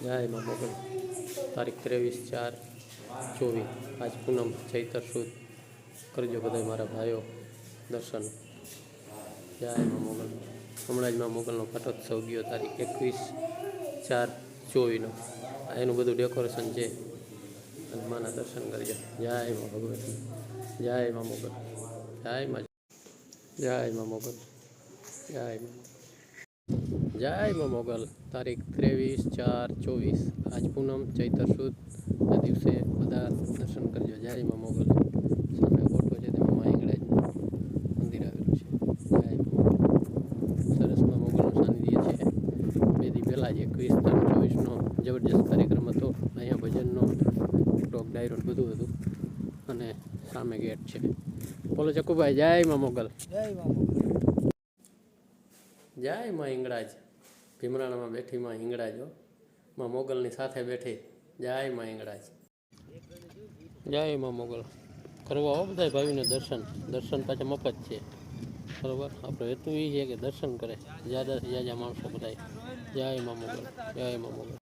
જય મા મોગલ તારીખ ત્રેવીસ ચાર ચોવીસ. આજ પૂનમ ચૈતર સુદ. કરજો બધા મારા ભાઈઓ દર્શન. જય મા મોગલ હમણાં જ મા મોગલનો પાટોત્સવ ગયો તારીખ એકવીસ ચાર ચોવીસનો એનું બધું ડેકોરેશન છે. અને માના દર્શન કરજો. જય મા ભગવતી. જય મા મોગલ જય મા જય મા મોગલ જય મા જય મોગલ. તારીખ ત્રેવીસ ચાર ચોવીસ. આજ પૂનમ ચૈતર સુદ આ દિવસે બધા દર્શન કરજો. જય મા મોગલ. સામે ફોટો છે તેમાં મા હિંગળાજનું મંદિર આવેલું છે. જય મા સરસ મા મોગલનું સાનિધ્ય છે. બે દી પહેલાં જ એકવીસ ત્રણ ચોવીસનો જબરજસ્ત કાર્યક્રમ હતો. અહીંયા ભજનનો ટોક ડાયરો બધું હતું. અને સામે ગેટ છે. બોલો ચકુભાઈ જય મા મોગલ. જય મામા જય મા હિંગળાજ ભીમરાણામાં બેઠી માં હિંગળાજ. હો માં મોગલની સાથે બેઠી જય માં હિંગળાજ. જય માં મોગલ. કરવા આવો બધા ભાવીને દર્શન. દર્શન પાછા મફત છે. બરોબર? આપણો હેતુ એ છે કે દર્શન કરે. જ્યાં જ્યાં માણસો બધા જય માં મોગલ. જય માં મોગલ.